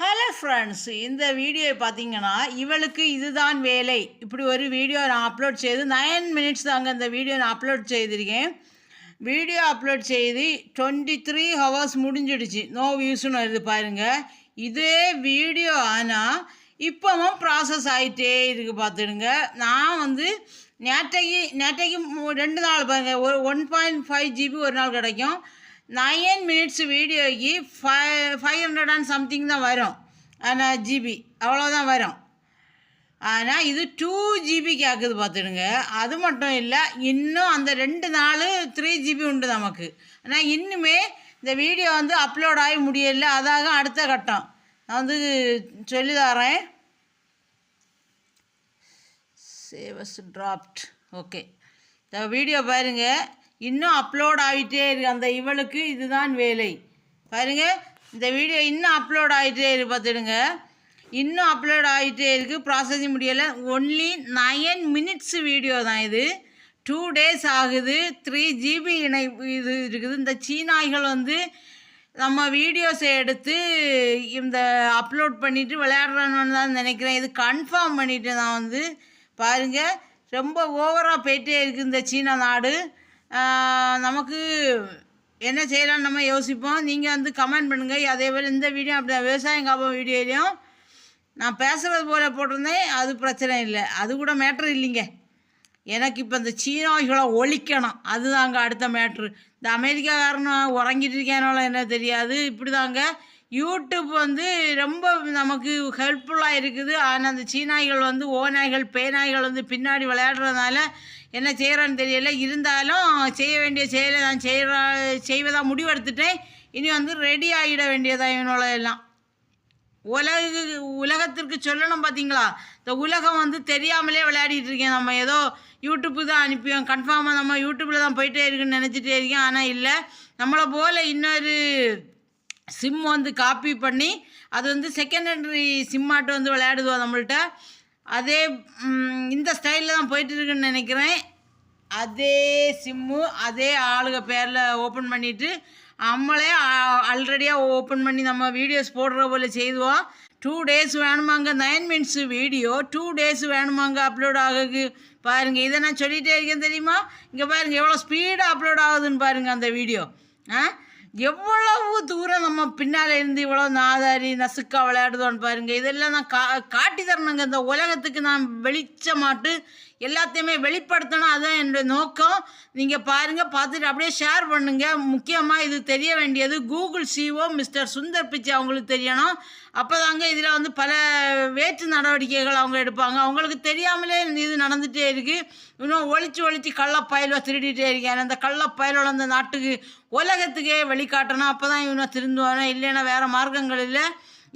Hello friends இந்த video பார்த்தீங்கன்னா இவளுக்கு இதுதான் வேலை. இப்படி ஒரு வீடியோ நான் அப்லோட் செய்து நைன் மினிட்ஸ் தாங்க இந்த வீடியோ நான் அப்லோட் செய்திருக்கேன். வீடியோ அப்லோட் செய்து டுவெண்ட்டி த்ரீ ஹவர்ஸ் முடிஞ்சிடுச்சு நோ வியூஸ்னு வருது பாருங்கள் இதே வீடியோ ஆனால் இப்போவும் ப்ராசஸ் ஆகிட்டே இருக்குது பார்த்துடுங்க. நான் வந்து நேற்றைக்கு நேற்றைக்கு ரெண்டு நாள் பாருங்கள் ஒரு ஒன் பாயிண்ட் ஃபைவ் ஜிபி ஒரு நாள் கிடைக்கும். நைன் மினிட்ஸ் வீடியோக்கு five five hundred and something தான் வரும். ஆனால் ஜிபி அவ்வளோதான் வரும். ஆனால் இது டூ ஜிபி கேட்குது பார்த்துடுங்க. அது மட்டும் இல்லை இன்னும் அந்த ரெண்டு நாள் த்ரீ ஜிபி உண்டு நமக்கு. ஆனால் இன்னுமே இந்த வீடியோ வந்து அப்லோட் ஆகி முடியல. அதாக அடுத்த கட்டம். நான் வந்து சொல்லி தரேன். சேவஸ் ட்ராப்ட் ஓகே இந்த வீடியோ பாருங்கள் இன்னும் அப்லோட் ஆகிட்டே இருக்கு. அந்த இவளுக்கு இதுதான் வேலை. பாருங்க இந்த வீடியோ இன்னும் அப்லோட் ஆகிட்டே இருக்கு. பார்த்துடுங்க. இன்னும் அப்லோட் ஆகிட்டே இருக்கு. ப்ராசஸிங் முடியலை. ஒன்லி நயன் மினிட்ஸ் வீடியோ தான் இது. டூ டேஸ் ஆகுது. த்ரீ ஜிபி இணைப்பு இது இருக்குது. இந்த சீனாய்கள் வந்து நம்ம வீடியோஸை எடுத்து இந்த அப்லோட் பண்ணிவிட்டு விளையாடுறோன்னு தான் நினைக்கிறேன். இது கன்ஃபார்ம் பண்ணிவிட்டு நான் வந்து பாருங்கள் ரொம்ப ஓவராக போயிட்டே இருக்குது இந்த சீனா நாடு. நமக்கு என்ன செய்யலாம்னு நம்ம யோசிப்போம். நீங்கள் வந்து கமெண்ட் பண்ணுங்கள் அதே போல் இந்த வீடியோ அப்படி தான் விவசாயம் காப்போம் வீடியோலையும் நான் பேசுகிறது போல் போட்டிருந்தேன். அது பிரச்சனை இல்லை. அது கூட மேட்ரு இல்லைங்க. எனக்கு இப்போ இந்த சீனாய்களை ஒழிக்கணும். அதுதாங்க அடுத்த மேட்ரு இந்த அமெரிக்காக்காரன் உறங்கிட்டு இருக்கானோல என்ன தெரியாது. இப்படி தாங்க யூடியூப் வந்து ரொம்ப நமக்கு ஹெல்ப்ஃபுல்லாக இருக்குது. ஆனால் அந்த சீனாய்கள் வந்து ஓநாய்கள் பேநாய்கள் வந்து பின்னாடி விளையாடுறதுனால என்ன செய்கிறேன்னு தெரியல. இருந்தாலும் செய்ய வேண்டிய செயலை நான் செய்கிற செய்வதாக முடிவெடுத்துட்டேன். இனி வந்து ரெடி ஆகிட வேண்டியதாக இவனோட எல்லாம். உலக உலகத்திற்கு சொல்லணும் பார்த்தீங்களா இந்த உலகம் வந்து தெரியாமலே விளையாடிட்டு இருக்கேன். நம்ம ஏதோ யூடியூப்பு தான் அனுப்பியோம். கன்ஃபார்மாக நம்ம யூடியூப்பில் தான் போயிட்டே இருக்குன்னு நினச்சிட்டே இருக்கேன். ஆனால் இல்லை. நம்மளை போல் இன்னொரு சிம் வந்து காப்பி பண்ணி அது வந்து செகண்ட் செகண்டரி சிம்மாட்டு வந்து விளையாடுவோம் நம்மள்ட்ட. அதே இந்த ஸ்டைலில் தான் போயிட்டு இருக்குன்னு நினைக்கிறேன். அதே சிம்மு அதே ஆளுக பேரில் ஓப்பன் பண்ணிவிட்டு நம்மளே ஆல்ரெடியாக ஓப்பன் பண்ணி நம்ம வீடியோஸ் போடுற போல் செய்துவோம் டூ டேஸ் வேணுமாங்க nine minutes video two days வேணுமாங்க அப்லோட் ஆகுது. பாருங்கள் இதை நான் சொல்லிகிட்டே இருக்கேன் தெரியுமா? இங்கே பாருங்கள் எவ்வளோ ஸ்பீடாக அப்லோட் ஆகுதுன்னு பாருங்கள் அந்த வீடியோ ஆ? எவ்வளவு தூரம் நம்ம பின்னால் இருந்து இவ்வளோ நாதாரி நசுக்கா விளையாடுதோன்னு பாருங்கள் இதெல்லாம் நான் கா காட்டி தரணுங்க. இந்த உலகத்துக்கு நான் வெளிச்சமாட்டு எல்லாத்தையுமே வெளிப்படுத்தணும் அதுதான் என்னுடைய நோக்கம். நீங்கள் பாருங்கள் பார்த்துட்டு அப்படியே ஷேர் பண்ணுங்கள் முக்கியமாக இது தெரிய வேண்டியது Google CEO mister Sundar Pichai அவங்களுக்கு தெரியணும். அப்போ தாங்க இதில் வந்து பல வேற்று நடவடிக்கைகள் அவங்க எடுப்பாங்க. அவங்களுக்கு தெரியாமலே இது நடந்துகிட்டே இருக்குது இன்னும் ஒழிச்சு ஒழிச்சு கள்ள பயலுவ திருடிட்டே இருக்கேன். அந்த கள்ள பயலோட அந்த நாட்டுக்கு உலகத்துக்கே வெளிக்காட்டணும். அப்போ தான் இவனை திருந்துவானோ இல்லைன்னா வேறு மார்க்கங்கள் இல்லை.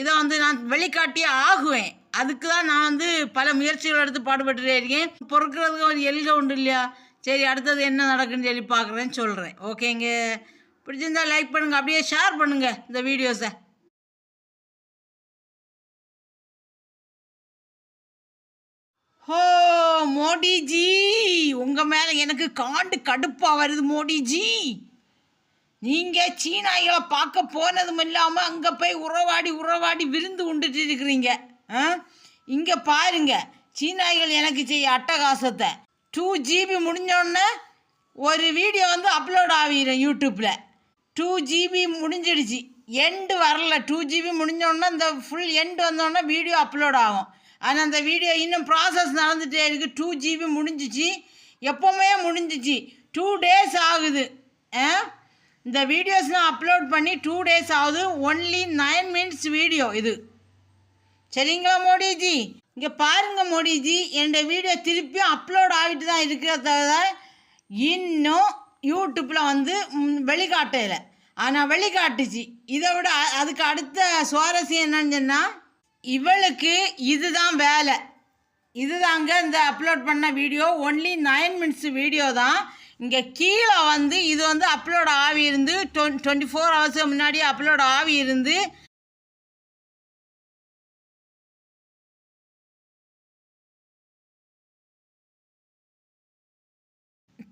இதை வந்து நான் வெளிக்காட்டியே ஆகுவேன். அதுக்கு தான் நான் வந்து பல முயற்சிகள் எடுத்து பாடுபட்டுட்டே இருக்கேன். பொறுக்கிறதுக்கு ஒரு எல்க உண்டு இல்லையா? சரி அடுத்தது என்ன நடக்குன்னு சொல்லி பார்க்குறேன்னு சொல்கிறேன் ஓகேங்க? பிடிச்சிருந்தா லைக் பண்ணுங்கள் அப்படியே ஷேர் பண்ணுங்கள் இந்த வீடியோஸை ஹோ மோடிஜி! உங்கள் மேலே எனக்கு காண்டு கடுப்பாக வருது மோடிஜி! நீங்கள் சீனாய்களை பார்க்க போனதும் இல்லாமல் அங்கே போய் உறவாடி உறவாடி விருந்து உண்டுட்டு இருக்கிறீங்க. இங்கே பாருங்க. சீனாய்கள் எனக்கு செய்ய அட்டகாசத்தை. டூ ஜிபி முடிஞ்சோடனே ஒரு வீடியோ வந்து அப்லோட் ஆகிடும் யூடியூப்பில் டூ ஜிபி முடிஞ்சிடுச்சு. எண்டு வரல. டூ ஜிபி முடிஞ்சோடனே இந்த ஃபுல் எண்டு வந்தோடனே வீடியோ அப்லோட் ஆகும். ஆனால் அந்த வீடியோ இன்னும் ப்ராசஸ் நடந்துகிட்டே இருக்குது டூ ஜிபி முடிஞ்சிச்சு. எப்போவுமே முடிஞ்சிச்சு. டூ டேஸ் ஆகுது. ஆ? இந்த வீடியோஸ்லாம் அப்லோட் பண்ணி டூ டேஸ் ஆகுது. ஒன்லி நைன் மினிட்ஸ் வீடியோ இது. சரிங்களா மோடிஜி? இங்கே பாருங்க மோடிஜி என்னோட வீடியோ திருப்பியும் அப்லோட் ஆகிட்டு தான் இருக்கிறத இன்னும் யூடியூப்பில் வந்து ம், வெளிக்காட்டல ஆனால் வெளிக்காட்டுச்சு. இதை விட அதுக்கு அடுத்த சுவாரஸ்யம் என்னன்னு சொன்னால் இவளுக்கு இதுதான் வேலை. இதுதாங்க இந்த அப்லோட் பண்ண video only nine minutes video தான். இங்கே கீழே வந்து இது வந்து அப்லோட் ஆகி இருந்து டுவெண்ட்டி ஃபோர் ஹவர்ஸுக்கு முன்னாடி அப்லோட் ஆகி இருந்து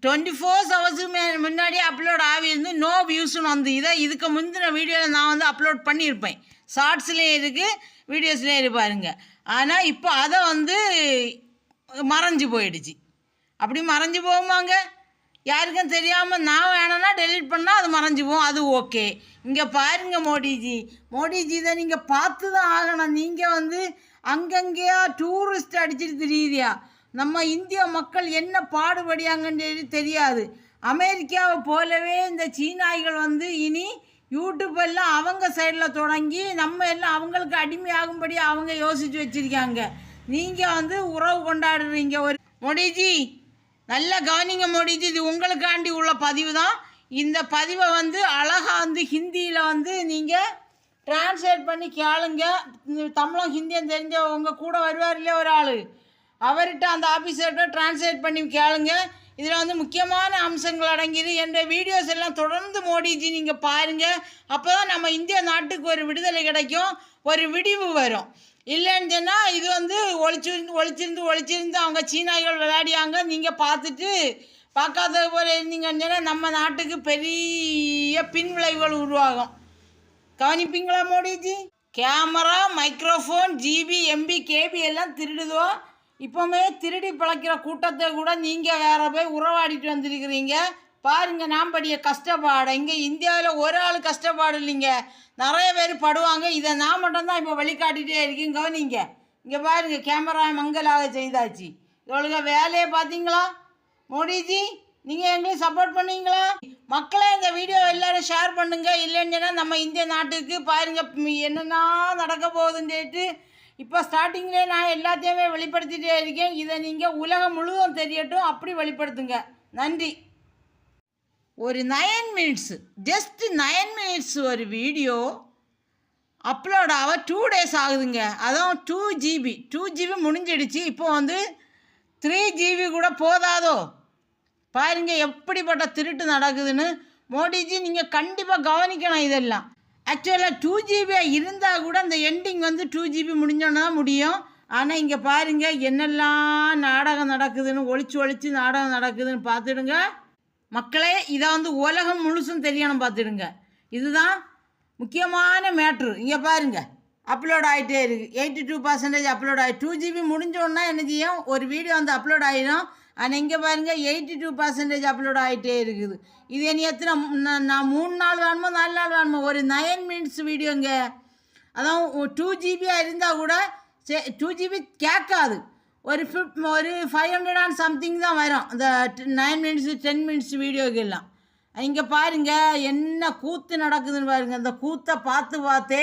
டுவெண்ட்டி ஃபோர்ஸ் ஹவர்ஸுக்கு மே முன்னாடியே அப்லோட் ஆகியிருந்து நோ வியூஸ்னு வந்து இதை இதுக்கு முந்தின வீடியோவில் நான் வந்து அப்லோட் பண்ணியிருப்பேன். ஷார்ட்ஸ்லேயும் இருக்குது வீடியோஸ்லேயும் இருப்பாருங்க ஆனால் இப்போ அதை வந்து மறைஞ்சு போயிடுச்சு. அப்படி மறைஞ்சு போகுமாங்க? யாருக்கும் தெரியாமல் நான் வேணும்னா டெலிட் பண்ணால் அது மறைஞ்சு போகும். அது ஓகே இங்கே பாருங்க மோடிஜி. மோடிஜி இதை நீங்கள் பார்த்து தான் ஆகணும். நீங்கள் வந்து அங்கங்கேயா டூரிஸ்ட் அடிச்சிட்டு தெரியுதியா நம்ம இந்திய மக்கள் என்ன பாடுபடியாங்கன்னு தெரியாது. அமெரிக்காவை போலவே இந்த சீனாய்கள் வந்து இனி யூடியூப் எல்லாம் அவங்க சைடில் தொடங்கி நம்ம எல்லாம் அவங்களுக்கு அடிமையாகும்படி அவங்க யோசித்து வச்சுருக்காங்க. நீங்கள் வந்து உறவு கொண்டாடுறீங்க ஒரு மோடிஜி நல்லா கவனிங்க மோடிஜி. இது உங்களுக்காண்டி உள்ள பதிவு தான் இந்த பதிவை வந்து அழகாக வந்து ஹிந்தியில் வந்து நீங்கள் டிரான்ஸ்லேட் பண்ணி கேளுங்க. இந்த தமிழும் ஹிந்தியும் தெரிஞ்ச உங்கள் கூட வருவார் இல்லையா ஒரு ஆள்? அவர்கிட்ட அந்த ஆஃபீஸர்கிட்ட டிரான்ஸ்லேட் பண்ணி கேளுங்க. இதில் வந்து முக்கியமான அம்சங்கள் அடங்கியது. என்ற வீடியோஸ் எல்லாம் தொடர்ந்து மோடிஜி நீங்கள் பாருங்கள் அப்போ தான் நம்ம இந்திய நாட்டுக்கு ஒரு விடுதலை கிடைக்கும். ஒரு விடிவு வரும். இல்லைன்னு சொன்னால் இது வந்து ஒழிச்சிருந்து ஒழிச்சிருந்து ஒழிச்சிருந்து அவங்க சீனாய்கள் விளையாடியாங்க. நீங்கள் பார்த்துட்டு பார்க்காத போல இருந்தீங்கன்னு சொன்னால் நம்ம நாட்டுக்கு பெரிய பின்விளைவுகள் உருவாகும். கவனிப்பீங்களா Modiji? Camera microphone GB MB KB எல்லாம் திருடுதோ? இப்போவுமே திருடி பிழைக்கிற கூட்டத்தை கூட நீங்கள் வேற போய் உறவாடிட்டு வந்திருக்கிறீங்க. பாருங்க நான் படிய கஷ்டப்பாடு. இங்கே இந்தியாவில் ஒரு ஆள் கஷ்டப்பாடு இல்லைங்க. நிறைய பேர் படுவாங்க. இதை நான் மட்டும்தான் இப்போ வழிகாட்டிகிட்டே இருக்கேன். கவனிங்க. இங்கே பாருங்க கேமரா மங்கலாக செய்தாச்சு. இவளுங்க வேலையை பார்த்தீங்களா? மோடிஜி நீங்கள் எங்களுக்கு சப்போர்ட் பண்ணுவீங்களா மக்களே இந்த வீடியோ எல்லாரும் ஷேர் பண்ணுங்க. இல்லைன்னு நம்ம இந்திய நாட்டுக்கு பாருங்க என்னென்னா நடக்க போகுதுன்னு சொல்லிட்டு இப்போ ஸ்டார்டிங்லேயே நான் எல்லாத்தையுமே வெளிப்படுத்திகிட்டே இருக்கேன். இதை நீங்கள் உலகம் முழுவதும் தெரியட்டும். அப்படி வெளிப்படுத்துங்க. நன்றி. ஒரு nine minutes just nine minutes ஒரு வீடியோ அப்லோட் ஆக டூ டேஸ் ஆகுதுங்க. அதுவும் டூ ஜிபி டூ ஜிபி முடிஞ்சிடுச்சு. இப்போ வந்து த்ரீ ஜிபி கூட போதாதோ? பாருங்க எப்படிப்பட்ட திருட்டு நடக்குதுன்னு. மோடிஜி நீங்கள் கண்டிப்பாக கவனிக்கணும் இதெல்லாம். ஆக்சுவலாக டூ ஜிபியாக இருந்தால் கூட அந்த எண்டிங் வந்து டூ ஜிபி முடிஞ்சோன்னா தான் முடியும். ஆனால் இங்கே பாருங்க என்னெல்லாம் நாடகம் நடக்குதுன்னு ஒழிச்சு ஒழிச்சு நாடகம் நடக்குதுன்னு பார்த்துடுங்க. மக்களே இதை வந்து உலகம் முழுசும் தெரியணும் பார்த்துடுங்க. இதுதான் முக்கியமான மேட்ரு இங்கே பாருங்க. அப்லோட் ஆகிட்டே இருக்குது எயிட்டி டூ பர்சன்டேஜ் அப்லோட் ஆகி டூ ஜிபி முடிஞ்சோன்னா என்ன செய்யும் ஒரு வீடியோ வந்து அப்லோட் ஆகிடும் ஆனால் இங்கே பாருங்கள் எயிட்டி டூ பர்சன்டேஜ் அப்லோட் ஆகிட்டே இருக்குது. இது என்ன எத்தனை நான் மூணு நாள் வேணுமோ நாலு நாள் வேணுமோ ஒரு நைன் மினிட்ஸ் வீடியோங்க அதான் டூ ஜிபியாக இருந்தால் கூட சே டூ ஜிபி கேட்காது. ஒரு ஃபிஃப்ட் ஒரு ஃபைவ் ஹண்ட்ரட் அண்ட் சம்திங் தான் வரும். இந்த நைன் மினிட்ஸு டென் மினிட்ஸ் வீடியோக்கெல்லாம் இங்கே பாருங்க என்ன கூத்து நடக்குதுன்னு பாருங்கள் அந்த கூத்தை பார்த்து பார்த்தே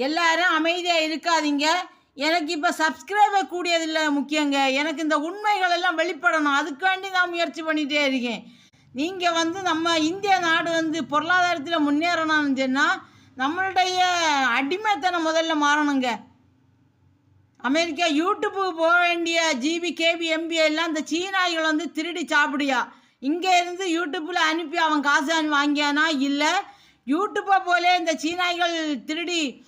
எல்லாரும் அமைதியாக இருக்காதீங்க. எனக்கு இப்போ சப்ஸ்கிரைபர் கூடியதில்லை முக்கியங்க. எனக்கு இந்த உண்மைகள் எல்லாம் வெளிப்படணும். அதுக்காண்டி நான் முயற்சி பண்ணிகிட்டே இருக்கேன். நீங்கள் வந்து நம்ம இந்திய நாடு வந்து பொருளாதாரத்தில் முன்னேறணும்னு சொன்னால் நம்மளுடைய அடிமைத்தனம் முதல்ல மாறணுங்க. அமெரிக்கா யூடியூப்புக்கு போக வேண்டிய ஜிபி கேபி எம்பி எல்லாம் இந்த சீனாய்கள் வந்து திருடி சாப்பிடியா. இங்கே இருந்து யூடியூப்பில் அனுப்பி அவன் காசு அனு- வாங்கியானா? இல்லை. யூடியூப்பை போலே இந்த சீனாய்கள் திருடி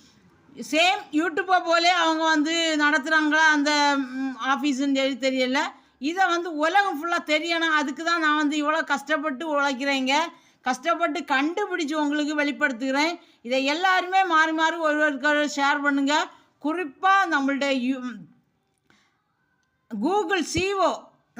சேம் யூடியூப்பை போலே அவங்க வந்து நடத்துகிறாங்களா அந்த ஆஃபீஸுன்னு சொல்லி தெரியல. இதை வந்து உலகம் ஃபுல்லாக தெரியணும். அதுக்கு தான் நான் வந்து இவ்வளோ கஷ்டப்பட்டு உழைக்கிறேங்க. கஷ்டப்பட்டு கண்டுபிடிச்சி உங்களுக்கு வெளிப்படுத்துகிறேன். இதை எல்லாருமே மாறி மாறி ஒருவருக்கு ஷேர் பண்ணுங்கள் குறிப்பாக நம்மளுடைய யூ கூகுள் சிஓ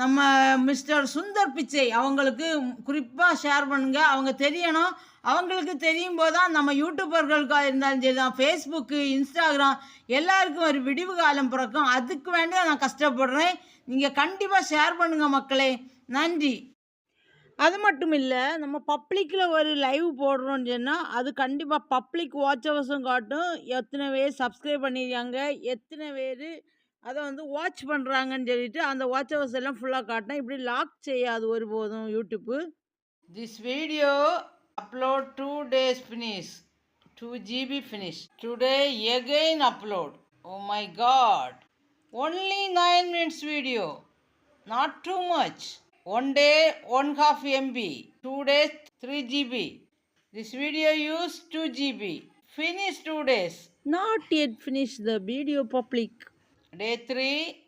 நம்ம மிஸ்டர் சுந்தர் பிச்சை அவங்களுக்கு குறிப்பாக ஷேர் பண்ணுங்க. அவங்க தெரியணும். அவங்களுக்கு தெரியும் போது தான் நம்ம யூடியூபர்களுக்காக இருந்தாலும் சரி தான் ஃபேஸ்புக்கு இன்ஸ்டாகிராம் எல்லாருக்கும் ஒரு விடிவு காலம் பிறக்கும். அதுக்கு வேண்டி தான் நான் கஷ்டப்படுறேன். நீங்கள் கண்டிப்பாக ஷேர் பண்ணுங்க மக்களே. நன்றி. அது மட்டும் இல்லை நம்ம பப்ளிக்கில் ஒரு லைவ் போடுறோம்னு சொன்னால் அது கண்டிப்பாக பப்ளிக் வாட்ச் ஹவர்ஸும் காட்டும். எத்தனை பேர் சப்ஸ்கிரைப் பண்ணியிருக்காங்க எத்தனை பேர் அதை வந்து வாட்ச் பண்ணுறாங்கன்னு சொல்லிட்டு அந்த வாட்ச் ஹவர்ஸ் எல்லாம் ஃபுல்லாக காட்டும் இப்படி லாக் செய்யாது ஒருபோதும் YouTube this video Upload 2 days finish. 2 GB finish. Today again upload. Oh my god. Only 9 minutes video. Not too much. One day 1 half MB. Two days 3 GB. This video used 2 GB. Finish 2 days. Not yet finish the video public. Day 3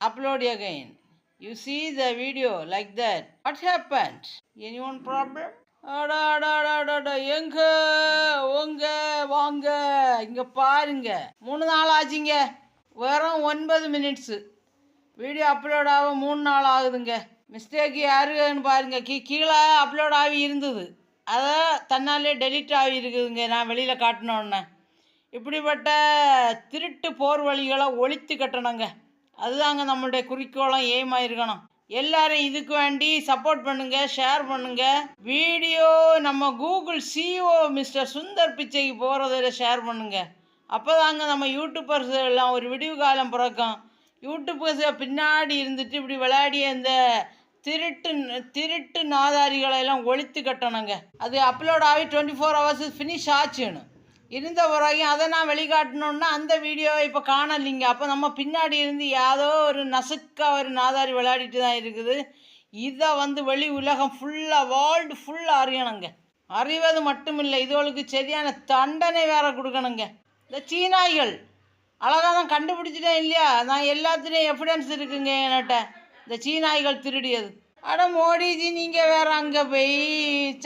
upload again. You see the video like that. What happened? Anyone problem? எங்க? உங்க வாங்க. இங்க பாருங்க. மூணு நாள் ஆச்சுங்க. வெறும் ஒன்பது மினிட்ஸு வீடியோ அப்லோட் ஆக மூணு நாள் ஆகுதுங்க. மிஸ்டேக் யாருன்னு பாருங்க. கீ கீழே அப்லோட் ஆகி இருந்தது. அதை தன்னாலே டெலீட் ஆகி இருக்குதுங்க. நான் வெளியில் காட்டினோன்னே இப்படிப்பட்ட திருட்டு போர் வழிகளை ஒழித்து கட்டணுங்க. அதுதாங்க நம்மளுடைய குறிக்கோளம் ஏமாயிருக்கணும் எல்லாரும் இதுக்கு வேண்டி சப்போர்ட் பண்ணுங்க ஷேர் பண்ணுங்க. வீடியோ நம்ம கூகுள் சிஓ மிஸ்டர் சுந்தர் பிச்சைக்கு போகிறதில் ஷேர் பண்ணுங்க. அப்போதாங்க நம்ம யூடியூபர்ஸ் எல்லாம் ஒரு விடிவு காலம் பிறக்கும். யூடியூபர்ஸ் பின்னாடி இருந்துட்டு இப்படி விளையாடிய இந்த திருட்டு திருட்டு நாதாரிகளை எல்லாம் ஒழித்து கட்டணுங்க. அது அப்லோட் ஆகி டுவெண்ட்டி ஃபோர் ஹவர்ஸ் ஃபினிஷ் ஆச்சுன்னு. இருந்த பிறகு அதை நான் வெளிக்காட்டணுன்னா அந்த வீடியோவை இப்போ காணலைங்க. அப்போ நம்ம பின்னாடி இருந்து ஏதோ ஒரு நசுக்கா ஒரு நாதாரி விளையாடிட்டு தான் இருக்குது. இதை வந்து வெளி உலகம் ஃபுல்லாக வேர்ல்டு ஃபுல்லாக அறியணுங்க. அறிவது மட்டும் இல்லை இதுகளுக்கு சரியான தண்டனை வேற கொடுக்கணுங்க. இந்த சீனாய்கள் அழகாக தான் கண்டுபிடிச்சிட்டேன் இல்லையா? நான் எல்லாத்துலேயும் எவிடன்ஸ் இருக்குங்க என்கிட்ட. இந்த சீனாய்கள் திருடியது. அட மோடிஜி நீங்கள் வேற அங்கே போய்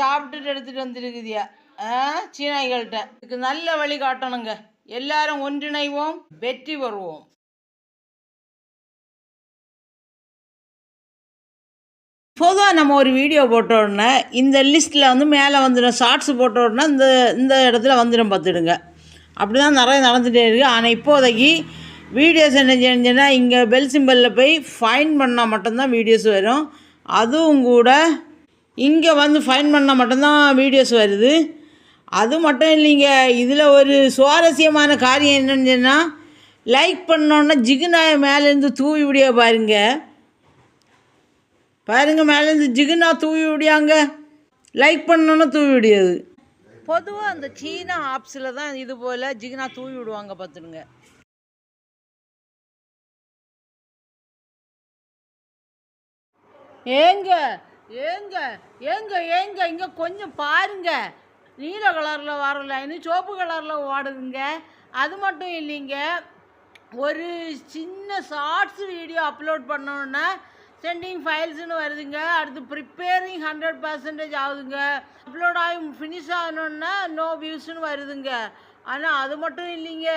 சாப்பிட்டுட்டு எடுத்துகிட்டு வந்துருக்குதியா? சீனாய்கள்கிட்ட இதுக்கு நல்ல வழி காட்டணுங்க. எல்லாரும் ஒன்றிணைவோம் வெற்றி பெறுவோம். பொதுவாக நம்ம ஒரு வீடியோ போட்டோடனே இந்த லிஸ்ட்டில் வந்து மேலே வந்துடும் ஷார்ட்ஸ் போட்ட இந்த இந்த இடத்துல வந்துடும் பார்த்துடுங்க. அப்படி தான் நிறைய நடந்துகிட்டே இருக்குது ஆனால் இப்போதைக்கு வீடியோஸ் என்ன செஞ்சுன்னா இங்கே பெல் சிம்பலில் போய் ஃபைன் பண்ணால் மட்டும்தான் வீடியோஸ் வரும். அதுவும் கூட இங்கே வந்து ஃபைன் பண்ணால் மட்டும்தான் வீடியோஸ் வருது. அது மட்டும் இல்லைங்க. இதில் ஒரு சுவாரஸ்யமான காரியம் என்னென்னு சொன்னால் லைக் பண்ணோன்னா ஜிகுனாயை மேலேருந்து தூவி விடிய பாருங்க. பாருங்க மேலேருந்து ஜிகுனா தூவி விடியாங்க. லைக் பண்ணோன்னா தூவி விடியாது. பொதுவாக அந்த சீனா ஆப்ஸில் தான் இது போல் ஜிகுனா தூவி விடுவாங்க பார்த்துடுங்க. ஏங்க ஏங்க ஏங்க ஏங்க இங்கே கொஞ்சம் பாருங்க. நீல கலரில் வர லைனு சிவப்பு கலரில் ஓடுதுங்க அது மட்டும் இல்லைங்க. ஒரு சின்ன ஷார்ட்ஸ் வீடியோ அப்லோட் பண்ணோன்னா சென்டிங் ஃபைல்ஸ்னு வருதுங்க. அடுத்து ப்ரிப்பேரிங் ஹண்ட்ரட் பர்சன்டேஜ் ஆகுதுங்க. அப்லோட் ஆகி ஃபினிஷ் ஆகணுன்னா நோ வியூஸ்னு வருதுங்க. ஆனால் அது மட்டும் இல்லைங்க.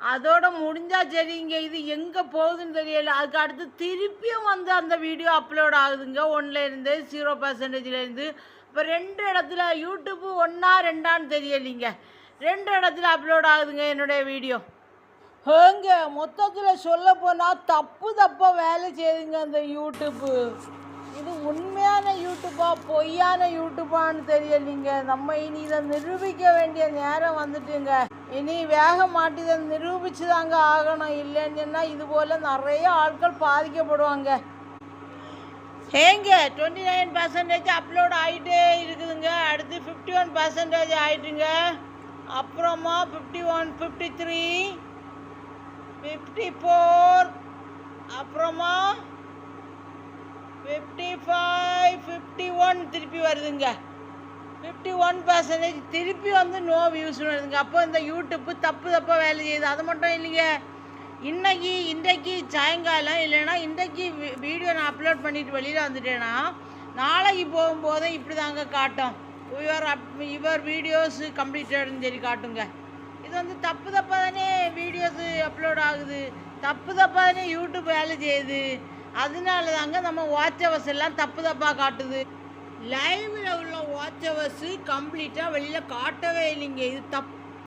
அதோட முடிஞ்சா சரிங்க. இது எங்கே போகுதுன்னு தெரியல. அதுக்கு அடுத்து திருப்பியும் வந்து அந்த வீடியோ அப்லோட் ஆகுதுங்க. ஒன்லேருந்து ஜீரோ பர்சன்டேஜ்லேருந்து இப்போ ரெண்டு இடத்துல யூடியூப்பு ஒன்றா ரெண்டான்னு தெரியலைங்க. ரெண்டு இடத்துல அப்லோட் ஆகுதுங்க என்னுடைய வீடியோ ஏங்க மொத்தத்தில் சொல்ல போனால் தப்பு தப்பாக வேலை செய்யுதுங்க அந்த யூடியூப்பு இது உண்மையான யூடியூப்பா பொய்யான யூடியூப்பான்னு தெரியலைங்க. நம்ம இனி இதை நிரூபிக்க வேண்டிய நேரம் வந்துட்டுங்க. இனி வேக மாட்டி இதை நிரூபிச்சு தாங்க ஆகணும். இல்லைன்னு சொன்னால் இது போல் நிறைய ஆட்கள் பாதிக்கப்படுவாங்க. ஏங்க டுவெண்ட்டி நைன் பர்சன்டேஜ் அப்லோட் ஆகிட்டே இருக்குதுங்க. அடுத்து ஃபிஃப்டி ஒன் பர்சன்டேஜ் ஆகிட்டுங்க அப்புறமா fifty one fifty three fifty four அப்புறமா ஃபிஃப்டி ஃபைவ் ஃபிஃப்டி ஒன் திருப்பி வருதுங்க. ஃபிஃப்டி ஒன் பர்சன்டேஜ் திருப்பி வந்து நோ வியூஸ் வருதுங்க. அப்போ இந்த யூடியூப்பு தப்பு தப்பாக வேலை செய்யுது. அது மட்டும் இல்லைங்க. இன்னைக்கு இன்றைக்கு சாயங்காலம் இல்லைன்னா இன்றைக்கு வீடியோ நான் அப்லோட் பண்ணிட்டு வெளியில் வந்துட்டேன்னா நாளைக்கு போகும்போது இப்படி தாங்க காட்டும். யுவர் அப் யுவர் வீடியோஸ் கம்ப்ளீட்டட்னு சொல்லி காட்டுங்க. இது வந்து தப்பு தப்பாக தானே வீடியோஸு அப்லோட் ஆகுது? தப்பு தப்பாக தானே யூடியூப் வேலை செய்யுது? அதனால தாங்க நம்ம வாட்ச் ஹவர்ஸ் எல்லாம் தப்பு தப்பாக காட்டுது. லைவில் உள்ள வாட்ச் ஹவர்ஸ் கம்ப்ளீட்டாக வெளியில் காட்டவே இல்லைங்க. இது தப்பு